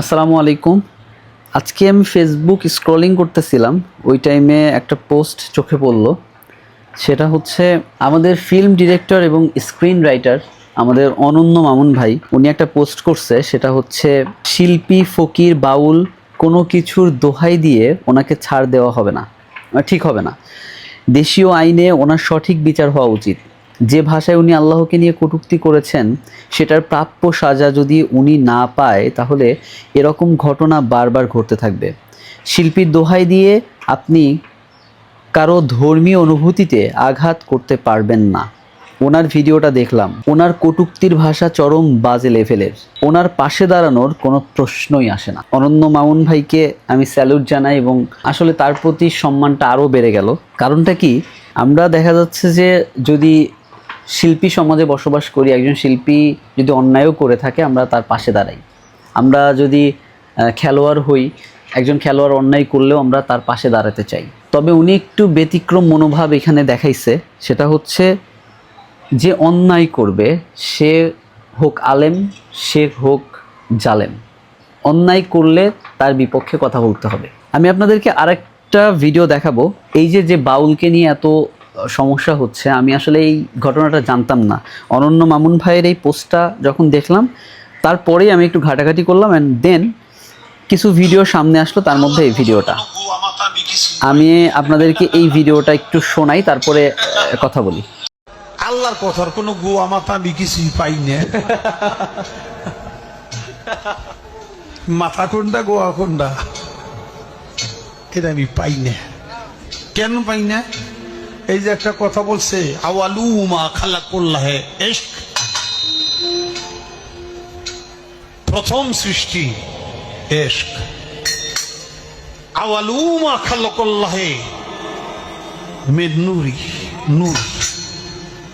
আসসালামু আলাইকুম। আজকে আমি ফেসবুক স্ক্রলিং করতেছিলাম। ওই টাইমে একটা পোস্ট চোখে পড়ল। সেটা হচ্ছে আমাদের ফিল্ম ডিরেক্টর এবং স্ক্রিন রাইটার আমাদের অনন্য মামুন ভাই, উনি একটা পোস্ট করছে। সেটা হচ্ছে, শিল্পী ফকির বাউল কোনো কিছুর দোহাই দিয়ে ওনাকে ছাড় দেওয়া হবে না, ঠিক হবে না। দেশীয় আইনে ওনার সঠিক বিচার হওয়া উচিত। যে ভাষায় উনি আল্লাহকে নিয়ে কটূক্তি করেছেন, সেটার প্রাপ্য সাজা যদি উনি না পায়, তাহলে এরকম ঘটনা বারবার ঘটতে থাকবে। শিল্পীর দোহাই দিয়ে আপনি কারও ধর্মীয় অনুভূতিতে আঘাত করতে পারবেন না। ওনার ভিডিওটা দেখলাম। ওনার কটূক্তির ভাষা চরম বাজে লেভেলের। ওনার পাশে দাঁড়ানোর কোনো প্রশ্নই আসে না। অনন্য মামুন ভাইকে আমি স্যালুট জানাই এবং আসলে তার প্রতি সম্মানটা আরও বেড়ে গেল। কারণটা কি? আমরা দেখা যাচ্ছে যে যদি শিল্পী সমাজে বসবাস করি, একজন শিল্পী যদি অন্যায়ও করে থাকে, আমরা তার পাশে দাঁড়াই। আমরা যদি খেলোয়াড় হই, একজন খেলোয়াড় অন্যায় করলেও আমরা তার পাশে দাঁড়াতে চাই। তবে উনি একটু ব্যতিক্রম মনোভাব এখানে দেখাইছে, সেটা হচ্ছে যে অন্যায় করবে, সে হোক আলেম, সে হোক জালেম। অন্যায় করলে তার বিপক্ষে কথা বলতে হবে। আমি আপনাদেরকে আরেকটা ভিডিও দেখাবো। এই যে যে বাউলকে নিয়ে এত সমস্যা হচ্ছে, আমি আসলে এই ঘটনাটা জানতাম না। অনন্য মামুন ভাইয়ের এই পোস্টটা যখন দেখলাম, তারপরেই আমি একটু ঘাটাঘাটি করলাম অ্যান্ড দেন কিছু ভিডিও সামনে আসলো, তার মধ্যে এই ভিডিওটা। আমি আপনাদেরকে এই ভিডিওটা একটু শোনাই, তারপরে কথা বলি। আল্লাহর কথার কোনো গোয়া মাথা আমি কিছুই পাই না। মাথা কোনটা, গোয়া কোনটা? এটা আমি পাই না। কেন পাই না? এই যে একটা কথা বলছে আওয়ালু মা খালা করলাহে প্রথম সৃষ্টি এস্ক আওয়ালু মা খালা করলাহে মেদ নুরি নূর।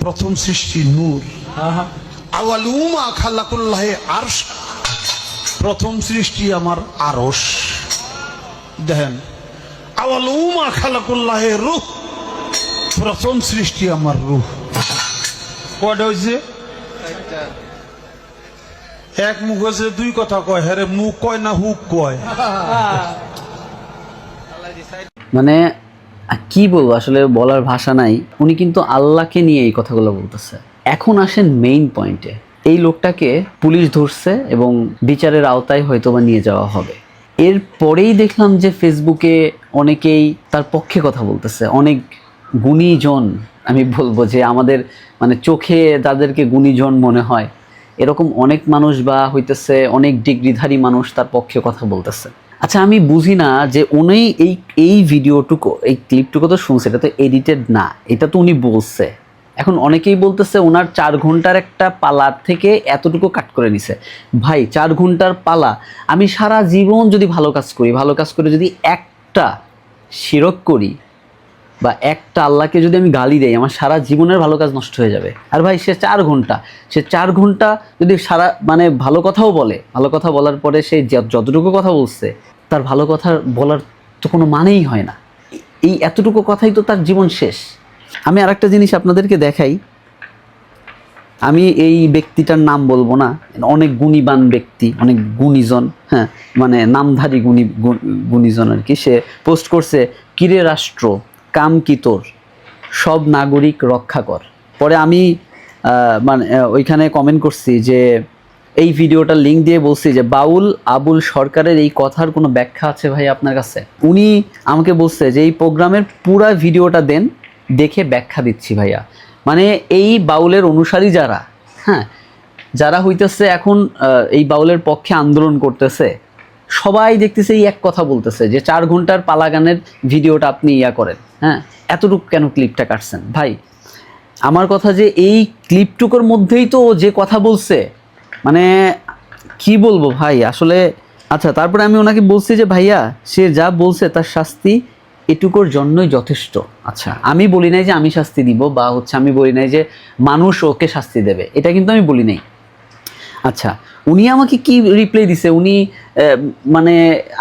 প্রথম সৃষ্টি নূর। আওয়ালুমা খালাকুল্লাহে আরশ। প্রথম সৃষ্টি আমার আরস দেখেন আওয়ালুমা খালাকুল্লাহে রুহ। প্রথম সৃষ্টি আমার রুহ। কয়টা হয়েছে এক মুখ হয়েছে দুই কথা কয় হ্যাঁ মুখ কয় না হুক কয়? মানে কি বলব আসলে বলার ভাষা নাই। উনি কিন্তু আল্লাহকে নিয়ে এই কথাগুলো বলতেছে। এখন আসেন মেইন পয়েন্টে এই লোকটাকে পুলিশ ধরছে এবং বিচারের আওতায় হয়তো বা নিয়ে যাওয়া হবে। এরপরেই দেখলাম যে ফেসবুকে অনেকেই তার পক্ষে কথা বলতেছে। অনেক গুণীজন, আমি বলব যে আমাদের মানে চোখে যাদেরকে গুণীজন মনে হয়। এরকম অনেক মানুষ বা হইতেছে অনেক ডিগ্রিধারী মানুষ তার পক্ষে কথা বলতেছে। আচ্ছা আমি বুঝি না যে উনি এই এই ভিডিওটুকু, এই ক্লিপটুকু তো শুনছে, এটা তো এডিটেড না, এটা তো উনি বলছে। এখন অনেকেই বলতেছে ওনার চার ঘণ্টার একটা পালা থেকে এতটুকু কাট করে নিছে। ভাই, চার ঘণ্টার পালা, আমি সারা জীবন যদি ভালো কাজ করি, ভালো কাজ করে যদি একটা শিরক করি বা একটা আল্লাহকে যদি আমি গালি দেই, আমার সারা জীবনের ভালো কাজ নষ্ট হয়ে যাবে। আর ভাই, সে চার ঘণ্টা, সে চার ঘণ্টা যদি সারা মানে ভালো কথাও বলে, ভালো কথা বলার পরে সে যতটুকু কথা বলছে, তার ভালো কথা বলার তো কোনো মানেই হয় না। এই এতটুকু কথাই তো তার জীবন শেষ। আমি আরেকটা জিনিস আপনাদেরকে দেখাই। আমি এই ব্যক্তিটার নাম বলব না। অনেক গুণীবান ব্যক্তি, অনেক গুণীজন হ্যাঁ মানে নামধারী গুণ- গুণীজন আর কি। সে পোস্ট করছে, কিরে রাষ্ট্র? কাম কি তোর? সব নাগরিক রক্ষা কর। পরে আমি মানে ওইখানে কমেন্ট করছি যে, এই ভিডিওটা লিঙ্ক দিয়ে বলছি যে, বাউল আবুল সরকারের এই কথার কোনো ব্যাখ্যা আছে ভাই আপনার কাছে? উনি আমাকে বলছে যে, এই প্রোগ্রামের পুরা ভিডিওটা দেন, দেখে ব্যাখ্যা দিচ্ছি ভাইয়া। মানে এই বাউলের অনুসারী যারা হ্যাঁ যারা হইতেছে এখন এই বাউলের পক্ষে আন্দোলন করতেছে সবাই দেখতেছে এই এক কথা বলতেছে যে চার ঘণ্টার পালা গানের ভিডিওটা আপনি ইয়া করেন হ্যাঁ? এতটুকু কেন ক্লিপটা কাটছেন? ভাই, আমার কথা যে এই ক্লিপটুকুর মধ্যেই তো যে কথা বলছে মানে কি বলব ভাই? আসলে আচ্ছা তারপরে আমি ওনাকে বলছি যে, ভাইয়া, সে যা বলছে তার শাস্তি এটুকুর জন্যই যথেষ্ট। আচ্ছা আমি বলি নাই যে আমি শাস্তি দিব বা হচ্ছে আমি বলি নাই যে মানুষ ওকে শাস্তি দেবে, এটা কিন্তু আমি বলি নাই। আচ্ছা উনি আমাকে কি রিপ্লাই দিছে? উনি মানে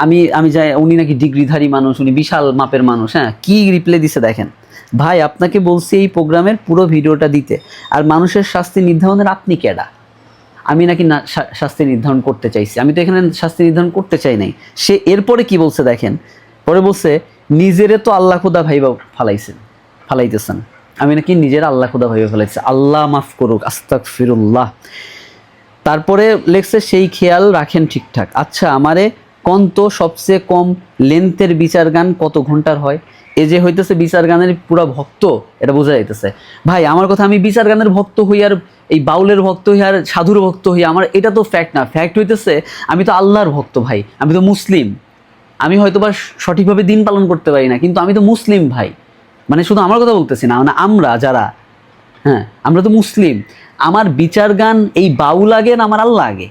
আমি আমি যাই, উনি নাকি ডিগ্রিধারী মানুষ, উনি বিশাল মাপের মানুষ হ্যাঁ? কি রিপ্লাই দিছে দেখেন? ভাই, আপনাকে বলছি এই প্রোগ্রামের পুরো ভিডিওটা দিতে। আর মানুষের শাস্তি নির্ধারণের আপনি কেডা? আমি নাকি না শাস্তি নির্ধারণ করতে চাইছি। আমি তো এখানে শাস্তি নির্ধারণ করতে চাই নাই। সে এরপরে কি বলছে দেখেন? পরে বলছে, নিজেরে তো আল্লাহ খুদা ভাইবা ফালাইছেন, ফালাইতেছেন। আমি নাকি নিজের আল্লাহ খুদা ভাইবা ফেলাইছি। আল্লাহ মাফ করুক আস্তাক ফিরুল্লাহ তারপরে লেখছে সেই খেয়াল রাখেন ঠিকঠাক। আচ্ছা আমারে কন্ত সবচেয়ে কম লেন্থের বিচার গান কত ঘণ্টার হয়? এ যে হইতেছে বিচার গানের পুরা ভক্ত, এটা বোঝা যাইতেছে। ভাই, আমার কথা আমি বিচার গানের ভক্ত হই আর এই বাউলের ভক্ত হই আর সাধুর ভক্ত হই, আমার এটা তো ফ্যাক্ট না। ফ্যাক্ট হইতেছে আমি তো আল্লাহর ভক্ত ভাই, আমি তো মুসলিম। আমি হয়তো বা সঠিকভাবে দিন পালন করতে পারি না, কিন্তু আমি তো মুসলিম ভাই। মানে শুধু আমার কথা বলতেছি না মানে আমরা যারা হ্যাঁ আমরা তো মুসলিম। আমার বিচার গান, এই বাউল আগে না, আমার আল্লাহ আগে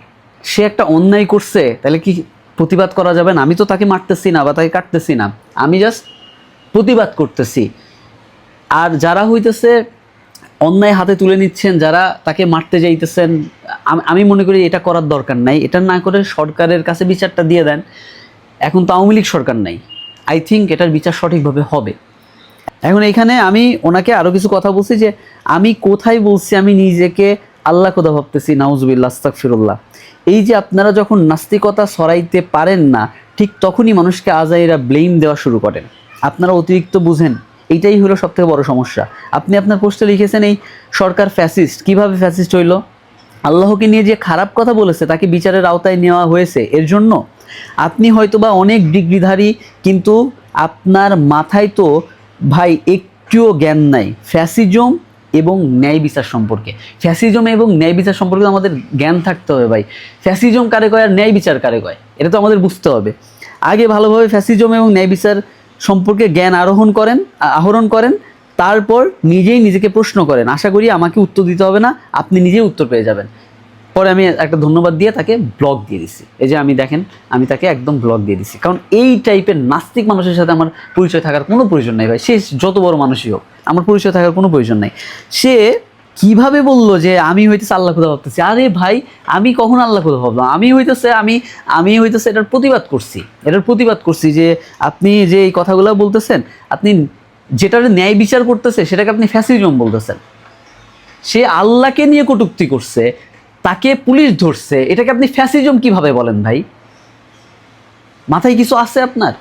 সে একটা অন্যায় করছে, তাহলে কি প্রতিবাদ করা যাবে না? আমি তো তাকে মারতেছি না বা তাকে কাটতেছি না। আমি জাস্ট প্রতিবাদ করতেছি। আর যারা হইতেছে অন্যায় হাতে তুলে নিচ্ছেন, যারা তাকে মারতে যাইতেছেন, আমি মনে করি এটা করার দরকার নাই। এটা না করে সরকারের কাছে বিচারটা দিয়ে দেন। এখন তো আওয়ামী লীগ সরকার নাই। আই থিঙ্ক এটার বিচার সঠিকভাবে হবে। এখন এখানে আমি ওনাকে আরও কিছু কথা বলছি যে আমি কোথায় বলছি, আমি নিজেকে আল্লাহ কোথা ভাবতেছি? নাউজুবিল্লা আস্তাক ফিরুল্লাহ এই যে আপনারা যখন নাস্তিকতা সরাইতে পারেন না, ঠিক তখনই মানুষকে আজাইরা ব্লেম দেওয়া শুরু করেন। আপনারা অতিরিক্ত বুঝেন। এইটাই হলো সবথেকে বড় সমস্যা। আপনি আপনার পোস্টে লিখেছেন এই সরকার ফ্যাসিস্ট। কীভাবে ফ্যাসিস্ট হইল? আল্লাহকে নিয়ে যে খারাপ কথা বলেছে, তাকে বিচারের আওতায় নেওয়া হয়েছে। এর জন্য আপনি হয়তোবা অনেক ডিগ্রিধারী, কিন্তু আপনার মাথায় তো ভাই, একটুও জ্ঞান নাই। ফ্যাসিজম এবং ন্যায় বিচার সম্পর্কে। ফ্যাসিজম এবং ন্যায় বিচার সম্পর্কে আমাদের জ্ঞান থাকতে হবে ভাই। ফ্যাসিজম কারে কয় আর ন্যায় বিচার কারে কয়? এটা তো আমাদের বুঝতে হবে। আগে ভালোভাবে ফ্যাসিজম এবং ন্যায় বিচার সম্পর্কে জ্ঞান আরোহণ করেন আহরণ করেন, তারপর নিজেই নিজেকে প্রশ্ন করেন। আশা করি আমাকে উত্তর দিতে হবে না, আপনি নিজেই উত্তর পেয়ে যাবেন। পরে আমি একটা ধন্যবাদ দিয়ে তাকে ব্লগ দিয়ে দিছি। এই যে আমি দেখেন, আমি তাকে একদম ব্লগ দিয়ে দিছি। কারণ এই টাইপের নাস্তিক মানুষের সাথে আমার পরিচয় থাকার কোনো প্রয়োজন নাই ভাই। সে যত বড় মানুষই হোক, আমার পরিচয় থাকার কোনো প্রয়োজন নাই। সে কীভাবে বলল যে আমি হইতেছে আল্লাহ খুদা ভাবতেছি? আরে ভাই, আমি কখন আল্লাহ খুদা ভাবলাম? আমি হইতেছে, আমি আমি হইতেছে এটার প্রতিবাদ করছি। এটার প্রতিবাদ করছি যে আপনি যে এই কথাগুলো বলতেছেন, আপনি যেটার ন্যায় বিচার করতেছে, সেটাকে আপনি ফ্যাসিজম বলতেছেন। সে আল্লাহকে নিয়ে কটূক্তি করছে তাকে পুলিশ ধরছে। এটাকে আপনি ফ্যাসিজম কীভাবে বলেন ভাই? মাথায় কিছু আছে আপনার?